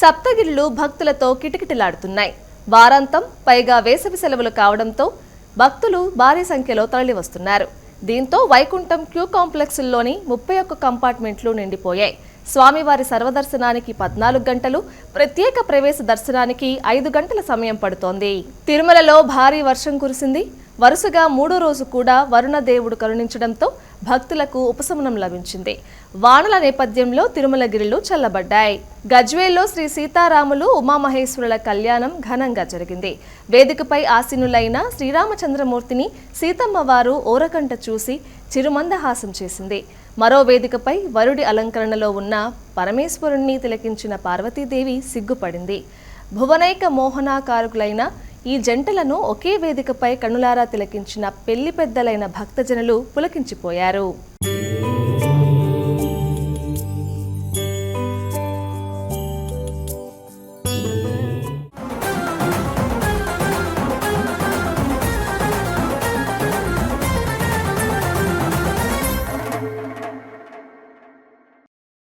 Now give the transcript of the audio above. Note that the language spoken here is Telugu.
సప్తగిరులు భక్తులతో కిటకిటలాడుతున్నాయి. వారాంతం పైగా వేసవి సెలవులు కావడంతో భక్తులు భారీ సంఖ్యలో తరలివస్తున్నారు. దీంతో వైకుంఠం క్యూ కాంప్లెక్స్లోని ముప్పై ఒక్క కంపార్ట్మెంట్లు నిండిపోయాయి. స్వామివారి సర్వదర్శనానికి పద్నాలుగు గంటలు ప్రత్యేక ప్రవేశ దర్శనానికి ఐదు గంటల సమయం పడుతోంది. తిరుమలలో భారీ వర్షం కురిసింది. వరుసగా మూడో రోజు కూడా వరుణ దేవుడు కరుణించడంతో భక్తులకు ఉపశమనం లభించింది. వానల నేపథ్యంలో తిరుమలగిరిలు చల్లబడ్డాయి. గజ్వేల్లో శ్రీ సీతారాములు ఉమామహేశ్వరుల కళ్యాణం ఘనంగా జరిగింది. వేదికపై ఆసీనులైన శ్రీరామచంద్రమూర్తిని సీతమ్మవారు ఓరకంట చూసి చిరుమందహాసం చేసింది. మరో వేదికపై వరుడి అలంకరణలో ఉన్న పరమేశ్వరుణ్ణి తిలకించిన పార్వతీదేవి సిగ్గుపడింది. భువనైక మోహనాకారుకులైన ఈ జంటలను ఒకే వేదికపై కనులారా తిలకించిన పెళ్ళి పెద్దలైన భక్తజనులు పులకించిపోయారు.